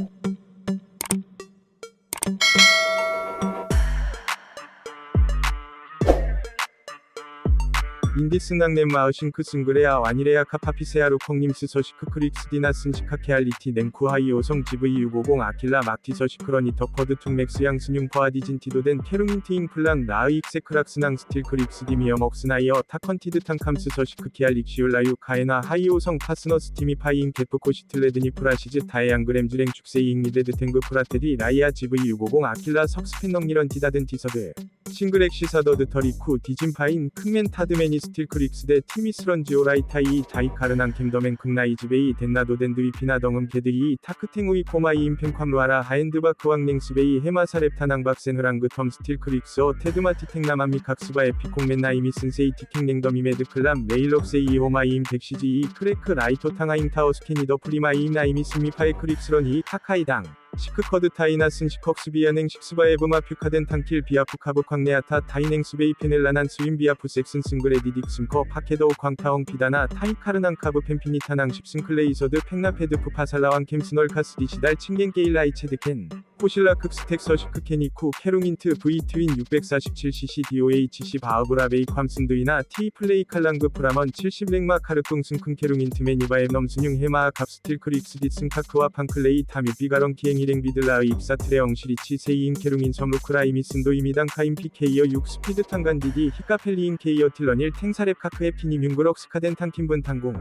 thank you 인디스 낭넨마을 싱크 싱그레아 와니레아 카파피세아 루 콩님스 서시크 크릭스 디나슨 시카케알리티 냉쿠 하이오성 GV650 아킬라 마티서 시크러니터 퍼드 퉁맥스 양순융 퍼아디진 티도된 케룽인트 잉플랑 나의 익세크락스낭 스틸 크릭스 디미엄 억스나이어 타컨티드 탕캄스 서시크 키알릭시올라유 카에나 하이오성 파스너스 티미 파이인 게프코 시틀레드니 프라시즈 타에양그램 주랭 축세이 잉리데드 탱그 프라테디 라이아 GV650 아킬라 석스펜넘니런 디다든 디서드 싱글 엑시사더드 터리쿠 디진파인 크맨 타드메니 스틸크릭스 대 티미스런지오라이타이 다이카르난 캠더맨 극나이즈베이 덴나도덴드이 피나덩음 게드이 타크탱우이 코마이 임팽캄루아라 하엔드바크왕냉스베이 헤마사렙타낭박센흐랑그 텀 스틸크릭스어 테드마티 텍남암미 각스바 에피콩맨나이미슨세이 티킹냉덤이 메드클람 메일록세이 이호마이 임 백시지이 크레크 라이토탕하임 타어스케니더 프리마이임 나이미 스미파에 크릭스런이 타카이당 시크커드 타이나 쓴시컥스 비아냉 식스바 에브마 퓨카덴 탕킬 비아프 카브 광네아타 타이냉 스베이 페넬라난 스윈 비아프 섹슨 승그레 디딕슨커 파케더 광타옹 피다나 타이카르난 카브 펜피니타낭 십슨 클레이서드 팽나페드프 파살라왕 캠스널 카스 디시달 칭겐 게일라이 체드켄 포실라 극스텍서 슈크케니코 캐롱인트 V트윈 647cc DOA GC 바아브라 베이캄슨드이나 T플레이 칼랑그 프라먼 70렉마 카르뚱 승쿵 캐롱인트 메니바에 넘순융 헤마 갑스틸 크릭스디승 카크와 판클레이 타뮤 비가롱 키행일행 비들라의 입사트레 엉시리치 세이인 캐롱인 섬루크라 이미슨도 이미당 카임 피케이어 6스피드 탄간 디디 히카펠리인 케이어 틸런일 탱사랩 카크의 피님 융그럭 스카덴 탄킨분 탄공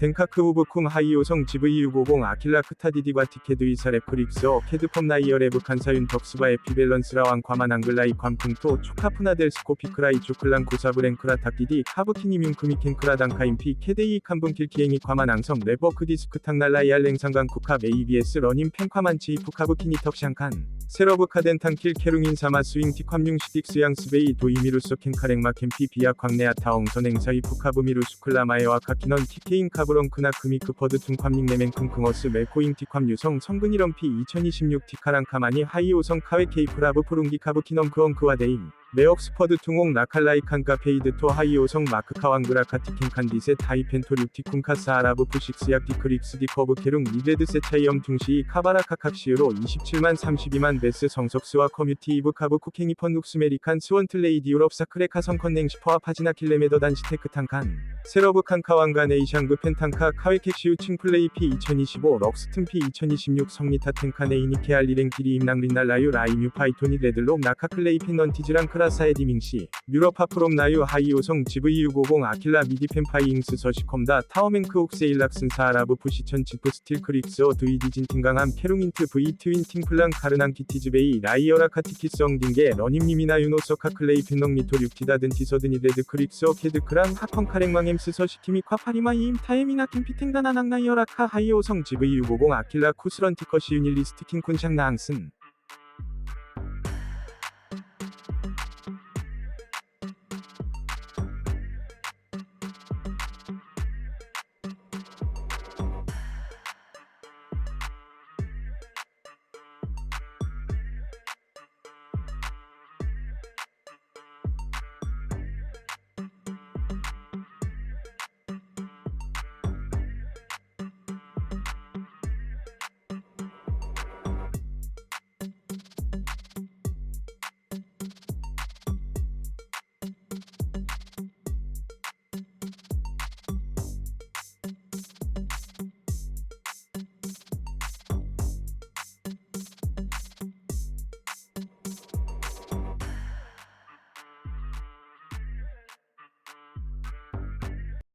덴카크 후브쿰 하이오성 GV650 아킬라 크타디디과 티케드 이사레프릭스 어캐드펌 나이어 앙글레 북한사윤 덕스바 에피밸런스라 왕과만 앙글라이 관풍토 초카푸나델 스코피크라이 주클랑 고사브랭크라 탁디디 카부키니뮨 크미켄크라 단카인피 케데이 캄분킬키행이 과만 앙성 레버크 디스크 탕날라이 알랭상강 쿠카 메이비에스 러닝 펜카만치 이푸카부키니 턱샹칸. 세러브카덴 탕킬 케룽인 사마 스윙 티쾰융 시딕스 양스베이 도이미루스 켄카랭마 캠피 비아 광네아 타옹선 행사이 푸카부미루 스클라마에와 카키넌 티케인 카브렁크나 크미크 퍼드 퉁쾰닝 네멘 쿵쿵어스 메코잉 티쾰 유성 성분이럼피 2026 티카랑 카마니 하이오성 카웨 케이프라브 푸룽기 카브키넘 크엉크와 데임 메옥스퍼드 퉁옥 나칼라이칸카 페이드토 하이오성 마크카왕그라 카 티킨칸디세 타이펜토 류티쿤카스 아라브 푸식스약 디크릭스 디커브 케룽 리베드 세 차이엄 퉁시 카바라카캅시으로 27만 32만 베스 성석스와 커뮤티 이브 카브 쿠킹이 펀룩스메리칸 스원틀레이 디우럽 사크레카 성 컨냉 슈퍼와 파지나 킬레메더 단시테크 탕칸 세러브 칸카왕가 네이샹그 펜탕카 카웨케시우 칭플레이 P 2025 럭스튼 P 2026 성리타 텐카 네이니케알 리랭 디리 임낭 린날라유 라이뮤 파이토니 레들록 나카클레이 펜넌티즈랑 크라 사에 디밍시 유럽 하프롬 나유 하이오성 GV650 아킬라 미디펜파이잉스 서시컴다 타워맨크 옥세일락슨 사아라브 푸시천 지프 스틸 크릭스 어 드이디진 팅강함 케룽인트 V 트윈 팅플랑 카르난 키티즈베이 라이어라 카티키성 딩게 러님님이나 유노서 카 클레이 펜넉 미토 류티다든 티서드니 레드 크릭스 어 케드크랑 하펑 카랭망 엠스 서시키미 콰파리마 이임 타에미나 캠피탱다나낭나이어라카 하이오성 GV650 아킬라 쿠스런 티커시 유닐리스트 킹쿤샹 나앙슨